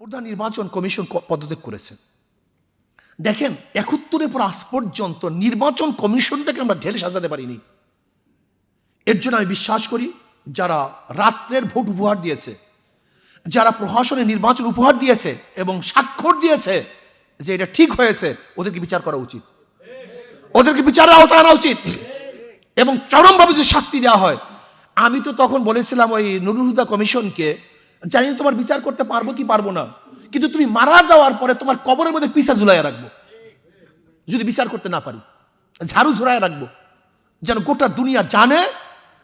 প্রধান নির্বাচন কমিশন পদত্যাগ করেছে। দেখেন, একাত্তরের পর আজ পর্যন্ত নির্বাচন কমিশনটাকে আমরা ঢেলে সাজাতে পারিনি। এর জন্য আমি বিশ্বাস করি, যারা রাত্রের ভোট উপহার দিয়েছে, যারা প্রশাসনে নির্বাচন উপহার দিয়েছে এবং স্বাক্ষর দিয়েছে যে এটা ঠিক হয়েছে, ওদেরকে বিচার করা উচিত। ওদেরকে বিচারের আওতায় আনা উচিত। এবং চরমভাবে যদি শাস্তি দেওয়া হয়, আমি তো তখন বলেছিলাম ওই নুরুল হুদা কমিশনকে জানি তোমার বিচার করতে পারব কি পারব না। কিন্তু তুমি মারা যাওয়ার পরে তোমার কবরের মধ্যে পিসা ঝুলাইয়া রাখব। যদি বিচার করতে না পারি, ঝাড়ু ঝুলাইয়া রাখব। যেন গোটা দুনিয়া জানে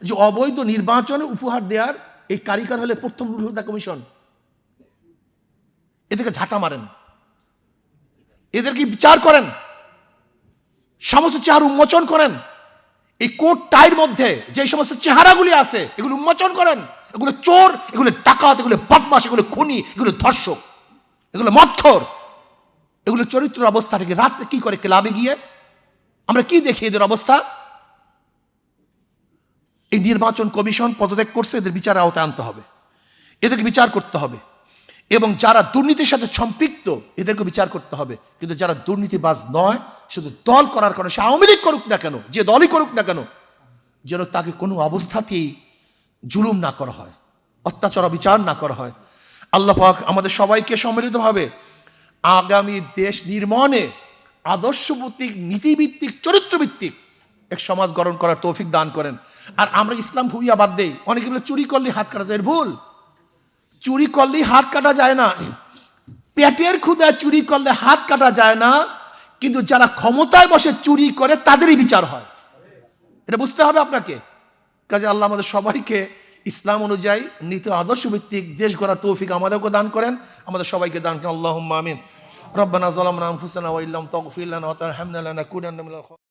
যে অবৈধ নির্বাচনে উপহার দেওয়ার এই কারিগর হলে প্রথম নুরুল হুদা কমিশন। এদেরকে ঝাঁটা মারেন। এদেরকে বিচার করেন। সমস্ত চেহারা উন্মোচন করেন। এই কোট টাইর মধ্যে যে সমস্ত চেহারাগুলি আছে, এগুলো উন্মোচন করেন। এগুলো চোর, এগুলো ডাকাত, এগুলো বদমাস এগুলো খুনি, এগুলো ধর্ষক, এগুলো মৎখর এগুলো চরিত্র অবস্থা থেকে রাত্রে কি করে ক্লাবে গিয়ে? আমরা কি দেখি এদের অবস্থা? এই নির্বাচন কমিশন পদত্যাগ করছে, এদের বিচার আওতায় আনতে হবে। এদেরকে বিচার করতে হবে। এবং যারা দুর্নীতির সাথে সম্পৃক্ত, এদেরকে বিচার করতে হবে। কিন্তু যারা দুর্নীতিবাজ নয়, শুধু দল করার কারণে, সে আওয়ামী লীগ করুক না কেন, যে দলই করুক না কেন, যেন তাকে কোনো অবস্থাতেই জুলুম না করা হয়, অত্যাচার বিচার না করা হয়। আল্লাহ পাক আমাদের সবাইকে সম্মিলিতভাবে আগামী দেশ নির্মাণে আদর্শভিত্তিক নীতিভিত্তিক, চরিত্রভিত্তিক এক সমাজ গঠন করার তৌফিক দান করেন। আর আমরা ইসলাম ভূমিয়া বাদ দেই। অনেকে বলে, চুরি করলে হাত কাটা যায় ভুল। চুরি করলেই হাত কাটা যায় না। পেটের ক্ষুদা চুরি করলে হাত কাটা যায় না, কিন্তু যারা ক্ষমতায় বসে চুরি করে তাদেরই বিচার হয়। এটা বুঝতে হবে আপনাকে। কাজে আল্লাহ আমাদের সবাইকে ইসলাম অনুযায়ী নীতি আদর্শ ভিত্তিক দেশ গড়ার তৌফিক আমাদেরকে দান করেন। আমাদের সবাইকে দান করেন। আল্লাহ আমিন। রব্বানা জালামনা আনফুসানা হুসেন ইল্লাম তাগফির লানা ওয়া তারহামনা মিনাল